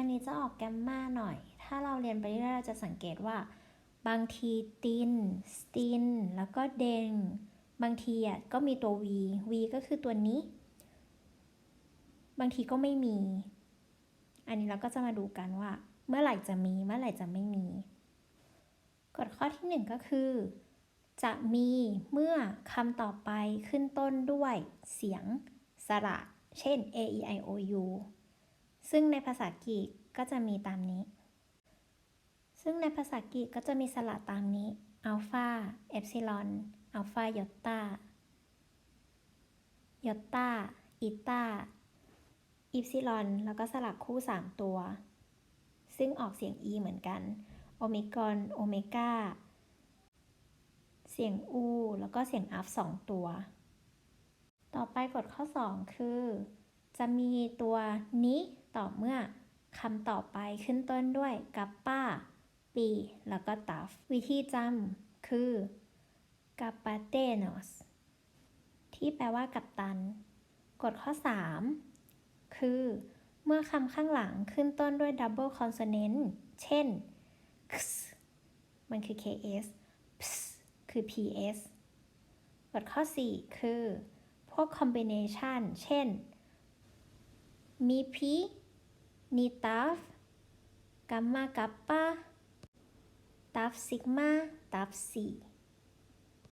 อันนี้จะออกแกมมาหน่อย ถ้าเราเรียนไปเรื่อยๆเราจะสังเกตว่า บางทีตินสติน แล้วก็เดง บางทีอะก็มีตัว v v ก็คือตัวนี้ บางทีก็ไม่มี อันนี้เราก็จะมาดูกันว่า เมื่อไหร่จะมี เมื่อไหร่จะไม่มี กฎข้อที่หนึ่งก็คือ จะมีเมื่อคำต่อไปขึ้นต้นด้วยเสียงสระ เช่น a e i o u ซึ่งในภาษากรีกก็จะมีตามนี้ ซึ่งในภาษากรีกก็จะมีสระตามนี้ อัลฟา เอปซิลอน อัลฟายอตตายอตตาอีตาอิปซิลอน แล้วก็สลักคู่ 3 ตัว ซึ่งออกเสียง e เหมือนกัน โอเมกอน โอเมก้า เสียง u แล้วก็เสียง อัฟสองตัว ต่อไปกฎข้อ 2 คือ จะมีตัวนี้ต่อเมื่อคำต่อไปขึ้นต้นด้วยกัปป้า ปี แล้วก็ตัฟวิธีจำคือกาปาเตโนสที่แปลว่ากัปตัน กฎข้อ 3 คือ เมื่อคำข้างหลังขึ้นต้นด้วยดับเบิลคอนโซเนนต์เช่น x มันคือ ks ps คือ ps กฎข้อ 4 คือ พวกคอมบิเนชันเช่น มีพีนีตาฟกัมมากัปปาตัฟซิกมาตัฟซี